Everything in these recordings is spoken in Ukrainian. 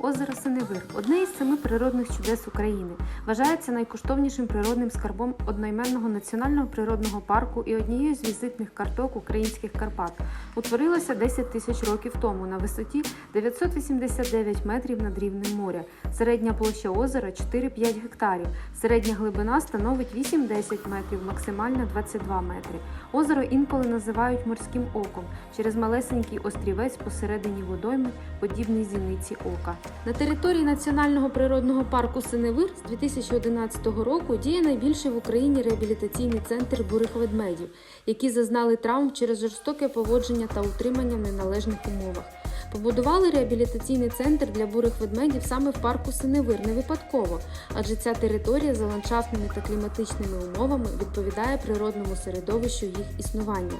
Озеро Синевир одне із семи природних чудес України. Вважається найкоштовнішим природним скарбом одноіменного національного природного парку і однією з візитних карток українських Карпат. Утворилося 10 тисяч років тому на висоті 989 метрів над рівнем моря. Середня площа озера 4-5 гектарів. Середня глибина становить 8-10 метрів, максимальна 22 метри. Озеро інколи називають морським оком через малесенький острівець посередині водойми, подібний зіниці ока. На території Національного природного парку Синевир з 2011 року діє найбільший в Україні реабілітаційний центр бурих ведмедів, які зазнали травм через жорстоке поводження та утримання в неналежних умовах. Побудували реабілітаційний центр для бурих ведмедів саме в парку Синевир не випадково, адже ця територія за ландшафтними та кліматичними умовами відповідає природному середовищу їх існування.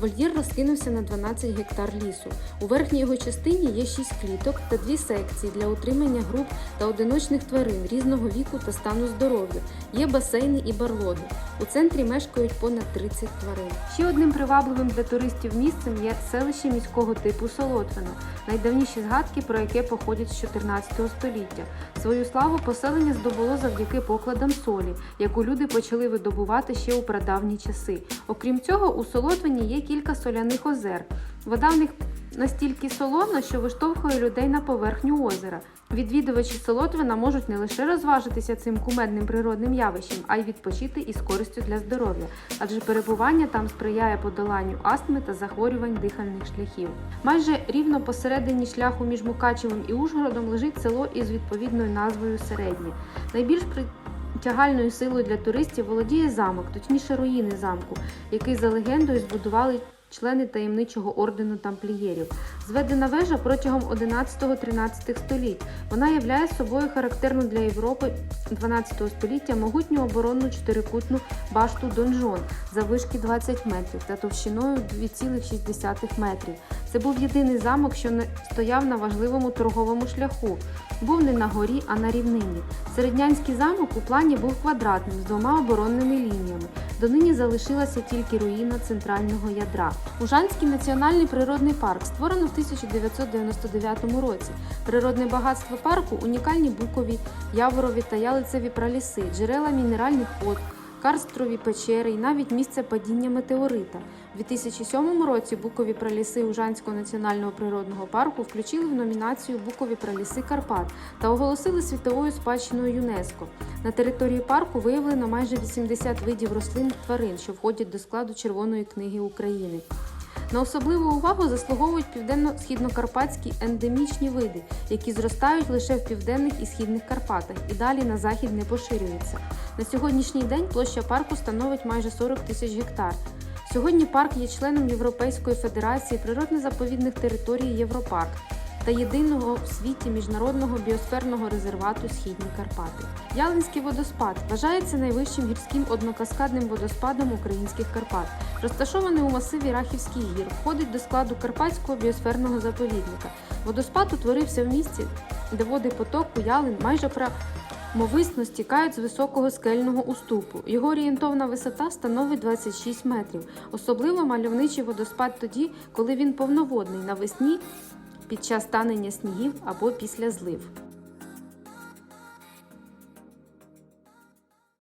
Вольєр розкинувся на 12 гектар лісу. У верхній його частині є 6 кліток та дві секції для утримання груп та одиночних тварин різного віку та стану здоров'я. Є басейни і барлоги. У центрі мешкають понад 30 тварин. Ще одним привабливим для туристів місцем є селище міського типу Солотвино, найдавніші згадки про яке походять з 14 століття. Свою славу поселення здобуло завдяки покладам солі, яку люди почали видобувати ще у прадавні часи. Окрім цього, у Солотвині є кілька соляних озер. Вода в них настільки солона, що виштовхує людей на поверхню озера. Відвідувачі Солотвина можуть не лише розважитися цим кумедним природним явищем, а й відпочити із користю для здоров'я, адже перебування там сприяє подоланню астми та захворювань дихальних шляхів. Майже рівно посередині шляху між Мукачевим і Ужгородом лежить село із відповідною назвою Середнє. Найбільш притягальною силою для туристів володіє замок, точніше руїни замку, який за легендою збудували члени таємничого ордену тамплієрів. Зведена вежа протягом 11-13 століть. Вона являє собою характерну для Європи 12 століття могутню оборонну чотирикутну башту донжон заввишки 20 метрів та товщиною 2,6 метрів. Це був єдиний замок, що не стояв на важливому торговому шляху. Був не на горі, а на рівнині. Середнянський замок у плані був квадратним з двома оборонними лініями. Донині залишилася тільки руїна центрального ядра. Ужанський національний природний парк створено в 1999 році. Природне багатство парку унікальні букові, яворові та ялицеві праліси, джерела мінеральних вод, карстрові печери і навіть місце падіння метеорита. У 2007 році букові праліси Ужанського національного природного парку включили в номінацію Букові праліси Карпат та оголосили світовою спадщиною ЮНЕСКО. На території парку виявлено майже 80 видів рослин та тварин, що входять до складу Червоної книги України. На особливу увагу заслуговують південно-східнокарпатські ендемічні види, які зростають лише в південних і східних Карпатах і далі на захід не поширюються. На сьогоднішній день площа парку становить майже 40 тисяч гектар. Сьогодні парк є членом Європейської федерації природно-заповідних територій Європарк та єдиного в світі міжнародного біосферного резервату Східні Карпати. Ялинський водоспад вважається найвищим гірським однокаскадним водоспадом українських Карпат. Розташований у масиві Рахівських гір, входить до складу Карпатського біосферного заповідника. Водоспад утворився в місці, де води потоку ялин майже Мовисно стікають з високого скельного уступу. Його орієнтовна висота становить 26 метрів. Особливо мальовничий водоспад тоді, коли він повноводний навесні під час танення снігів або після злив.